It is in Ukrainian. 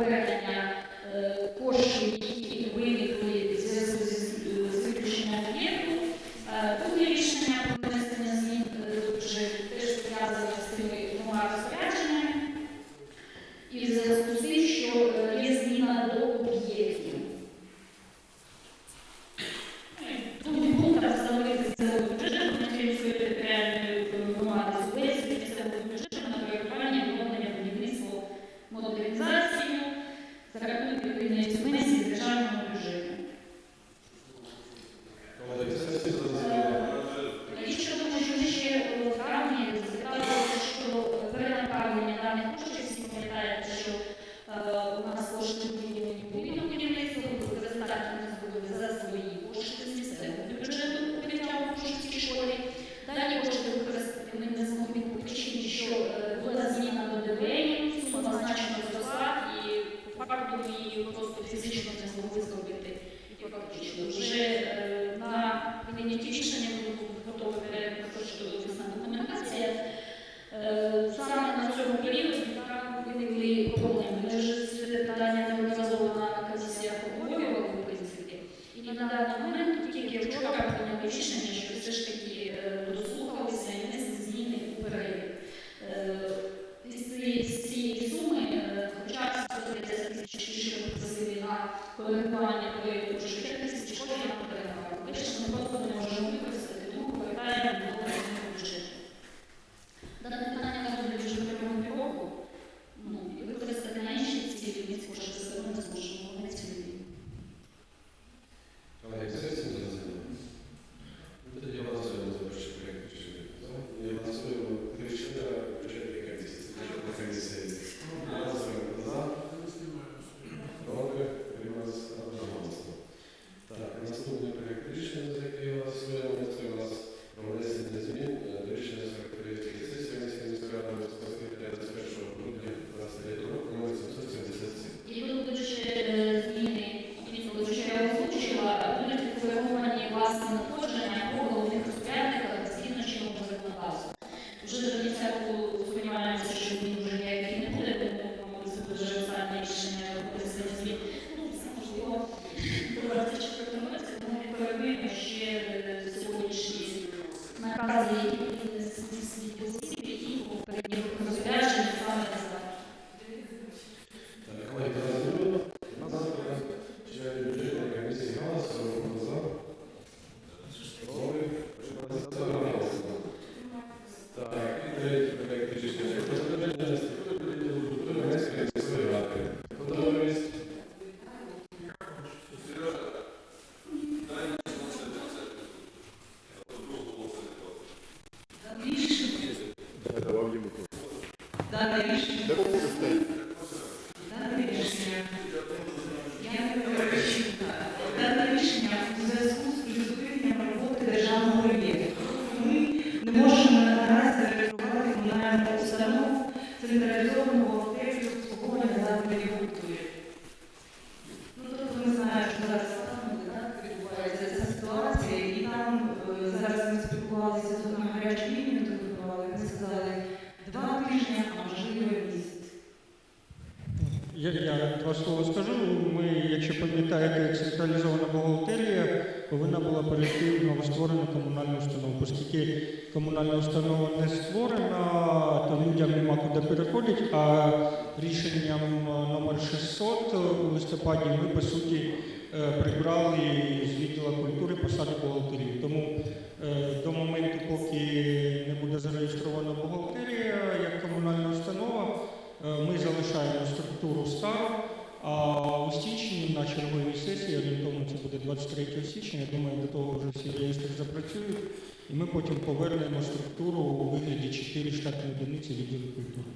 повернення е, коштів, які виникли в зв'язку з е, виключенням об'єкту. Друге рішення про внесення змін е, вже теж пов'язане з цими двома розпорядженнями. І в зв'язку з тим, що є зміна до об'єктів. рахунок відповідної субвенції державного бюджету. Е, Якщо що ми ще е, в травні що перенаправлення даних коштів, пам'ятаєте, що е, у нас кошти. дане рішення. У зв'язку з призупиненням роботи державного реєстру. Ми можемо наразі реєструвати комунальну установу централізованого обслуговування закладів культури. Я, я два слова скажу. Ми, якщо пам'ятаєте, централізована бухгалтерія повинна була перейти в новостворену комунальну установу. Оскільки комунальна установа не створена, то людям нема куди переходити, а рішенням е, номер 600 у листопаді ми, по суті, е, прибрали з відділу культури посади бухгалтерії. Тому е, на черговій сесії, орієнтовно це буде 23 січня, я думаю, до того вже всі реєстри запрацюють, і ми потім повернемо структуру у вигляді 4 штатні одиниці відділу культури.